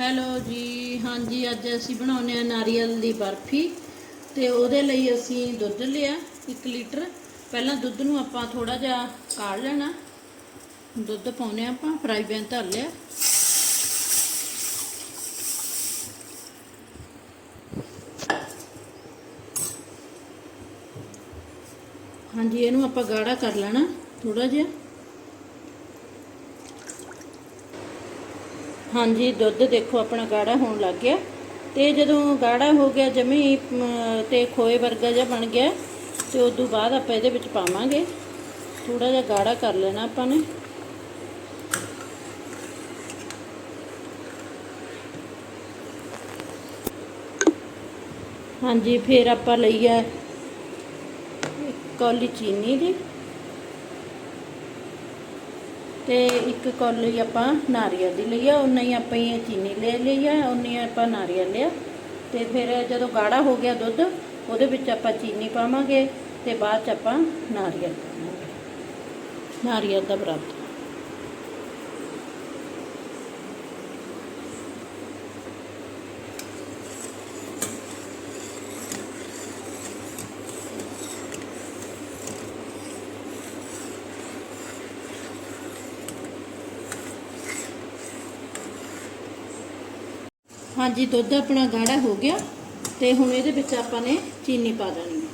Hello ਜੀ, ਹਾਂਜੀ, ਅੱਜ ਅਸੀਂ ਬਣਾਉਂਦੇ ਆ ਨਾਰੀਅਲ ਦੀ ਬਰਫੀ ਤੇ ਉਹਦੇ ਲਈ ਅਸੀਂ ਦੁੱਧ ਲਿਆ 1 ਲੀਟਰ। ਪਹਿਲਾਂ ਦੁੱਧ ਨੂੰ ਆਪਾਂ ਥੋੜਾ ਜਿਹਾ ਕਾੜ ਲੈਣਾ। ਦੁੱਧ ਪਾਉਨੇ ਆਪਾਂ, ਫਰਾਈ ਪੈਨ ਧਰ ਲਿਆ। ਹਾਂਜੀ, ਇਹਨੂੰ ਆਪਾਂ ਗਾੜਾ ਕਰ ਲੈਣਾ ਥੋੜਾ ਜਿਹਾ। ਹਾਂਜੀ ਦੁੱਧ ਦੇਖੋ ਆਪਣਾ ਗਾੜਾ ਹੋਣ ਲੱਗ ਗਿਆ। ਤੇ ਜਦੋਂ ਗਾੜਾ ਹੋ ਗਿਆ ਜਮੀ ਅਮ, ਤੇ ਖੋਏ ਵਰਗਾ ਜਿਹਾ ਬਣ ਗਿਆ ਤੇ ਉਸ ਤੋਂ ਬਾਅਦ ਆਪਾਂ ਇਹਦੇ ਵਿੱਚ ਪਾਵਾਂਗੇ। ਥੋੜਾ ਜਿਹਾ ਗਾੜਾ ਕਰ ਲੈਣਾ ਆਪਾਂ ਨੇ। ਹਾਂਜੀ ਫਿਰ ਆਪਾਂ ਲਈ ਹੈ ਕੌਲੀ ਚੀਨੀ ਦੀ। ਤੇ ਇੱਕ ਕੌਲੀ ਆਪਾਂ ਨਾਰੀਅਲ ਦੀ ਲਈ ਆ ਉਨਾ ਹੀ ਆਪਾਂ ਇਹ ਚੀਨੀ ਲੈ ਲਈ ਆ ਉਨੀ ਆਪਾਂ ਨਾਰੀਅਲ ਲਿਆ। ਤੇ ਫਿਰ ਜਦੋਂ ਗਾੜਾ ਹੋ ਗਿਆ ਦੁੱਧ, ਉਹਦੇ ਵਿੱਚ ਆਪਾਂ ਚੀਨੀ ਪਾਵਾਂਗੇ ਤੇ ਬਾਅਦ ਚ ਆਪਾਂ ਨਾਰੀਅਲ ਪਾਵਾਂਗੇ। ਨਾਰੀਅਲ ਦਾ ਬਰਾਬਰ। ਹਾਂਜੀ, ਦੁੱਧ ਆਪਣਾ ਗਾੜਾ ਹੋ ਗਿਆ ਤੇ ਹੁਣ ਇਹਦੇ ਵਿੱਚ ਆਪਾਂ ਨੇ ਚੀਨੀ ਪਾ ਦੇਣੀ ਹੈ।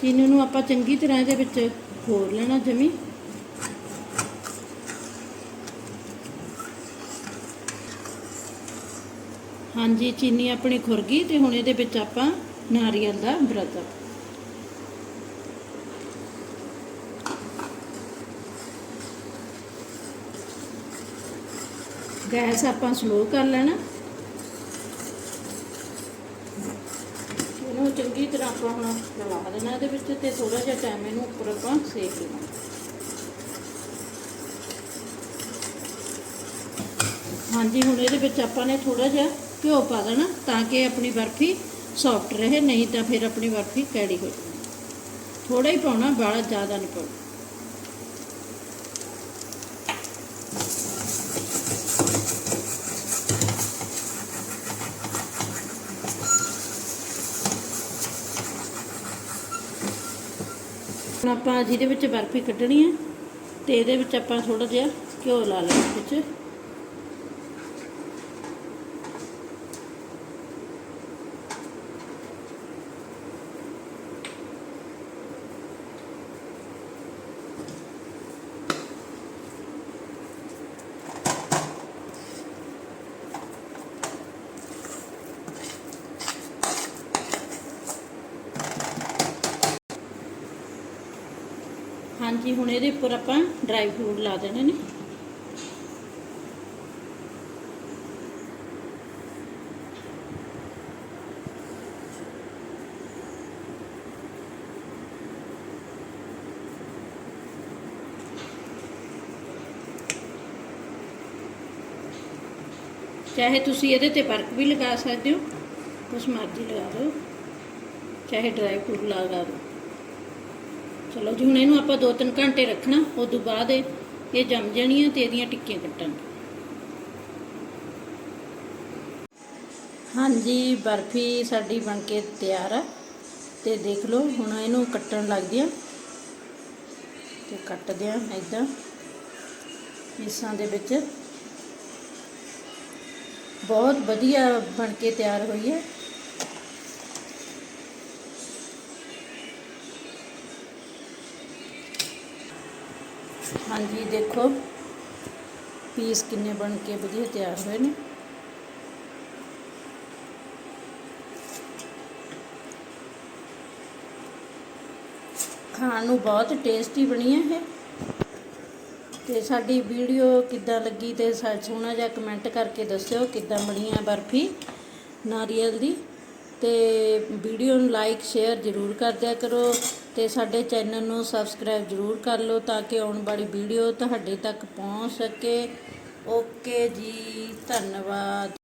ਚੀਨੀ ਨੂੰ ਆਪਾਂ ਚੰਗੀ ਤਰ੍ਹਾਂ ਇਹਦੇ ਵਿੱਚ ਘੋਲ ਲੈਣਾ ਜਮੀ। ਹਾਂਜੀ, ਚੀਨੀ ਆਪਣੀ ਖੁਰ ਗਈ ਤੇ ਹੁਣ ਇਹਦੇ ਵਿੱਚ ਆਪਾਂ ਨਾਰੀਅਲ ਦਾ ਬਰਤਨ। ਗੈਸ ਆਪਾਂ ਸਲੋ ਕਰ ਲੈਣਾ। ਇਹਨੂੰ ਚੰਗੀ ਤਰ੍ਹਾਂ ਆਪਾਂ ਹੁਣ ਮਿਲਾ ਦੇਣਾ, ਇਹਦੇ ਵਿੱਚ ਤੇ ਥੋੜਾ ਜਿਹਾ ਟਾਈਮ ਇਹਨੂੰ ਉੱਪਰ ਆਪਾਂ ਸੇਕ ਲੈਣਾ ਹਾਂਜੀ, ਹੁਣ ਇਹਦੇ ਵਿੱਚ ਆਪਾਂ ਨੇ ਥੋੜਾ ਜਿਹਾ ਘਿਓ ਪਾ ਦੇਣਾ ਤਾਂ ਕਿ ਆਪਣੀ ਬਰਫੀ ਸੌਫਟ ਰਹੇ, ਨਹੀਂ ਤਾਂ ਫਿਰ ਆਪਣੀ ਬਰਫੀ ਕੈੜੀ ਹੋ ਜਾਵੇ। ਥੋੜਾ ਹੀ ਪਾਉਣਾ ਬਾਹਲਾ ਜ਼ਿਆਦਾ ਨਹੀਂ ਪਾਉਣਾ। ਹੁਣ ਆਪਾਂ ਜਿਹਦੇ ਵਿੱਚ ਬਰਫੀ ਕੱਢਣੀ ਹੈ, ਤੇ ਇਹਦੇ ਵਿੱਚ ਆਪਾਂ ਥੋੜਾ ਜਿਹਾ ਘਿਓ ਲਾ ਲੈਣਾ ਵਿੱਚ। ਹਾਂਜੀ, ਹੁਣ ਇਹਦੇ ਉੱਪਰ ਆਪਾਂ ਡਰਾਈ ਫਰੂਟ ਲਾ ਦੇਣੇ ਨੇ। ਚਾਹੇ ਤੁਸੀਂ ਇਹਦੇ ਤੇ ਬਰਕ ਵੀ ਲਗਾ ਸਕਦੇ ਹੋ ਉਸ ਮਰਜ਼ੀ ਲਗਾ ਦਿਓ। ਚਾਹੇ ਡਰਾਈ ਫਰੂਟ ਲਗਾ ਦਿਓ। ਚਲੋ ਜੀ, ਹੁਣ ਇਹਨੂੰ ਆਪਾਂ 2-3 ਘੰਟੇ ਰੱਖਣਾ ਉਸ ਤੋਂ ਬਾਅਦ ਇਹ ਜੰਮ ਜਾਣੀਆਂ ਤੇ ਇਹਦੀਆਂ ਟਿੱਕੀਆਂ ਕੱਟਾਂਗੇ। ਹਾਂਜੀ, ਬਰਫੀ ਸਾਡੀ ਬਣ ਕੇ ਤਿਆਰ ਆ। ਤੇ ਦੇਖ ਲਓ, ਹੁਣ ਇਹਨੂੰ ਕੱਟਣ ਲੱਗ ਗਿਆ ਤੇ ਕੱਟਦੇ ਆ ਇਦਾਂ ਪੀਸਾਂ ਦੇ ਵਿੱਚ। ਬਹੁਤ ਵਧੀਆ ਬਣ ਕੇ ਤਿਆਰ ਹੋਈ ਹੈ। ਹਾਂਜੀ, ਦੇਖੋ ਪੀਸ ਕਿੰਨੇ ਬਣ ਕੇ ਵਧੀਆ ਤਿਆਰ ਹੋਏ ਨੇ। ਖਾਣ ਨੂੰ ਬਹੁਤ ਟੇਸਟੀ ਬਣੀ ਹੈ ਇਹ। ਤੇ ਸਾਡੀ ਵੀਡੀਓ ਕਿੱਦਾਂ ਲੱਗੀ ਤੇ ਸਾ- ਸੋਹਣਾ ਜਿਹਾ ਕਮੈਂਟ ਕਰਕੇ ਦੱਸਿਓ ਕਿੱਦਾਂ ਬਣੀ ਹੈ ਬਰਫੀ ਨਾਰੀਅਲ ਦੀ। ਤੇ ਵੀਡੀਓ ਨੂੰ ਲਾਈਕ ਸ਼ੇਅਰ ਜ਼ਰੂਰ ਕਰ ਦਿਆ ਕਰੋ। ਤੇ ਸਾਡੇ ਚੈਨਲ ਨੂੰ ਸਬਸਕ੍ਰਾਈਬ ਜ਼ਰੂਰ ਕਰ ਲਓ ਤਾਂ ਕਿ ਆਉਣ ਵਾਲੀ ਵੀਡੀਓ ਤੁਹਾਡੇ ਤੱਕ ਪਹੁੰਚ ਸਕੇ। ਓਕੇ ਜੀ, ਧੰਨਵਾਦ।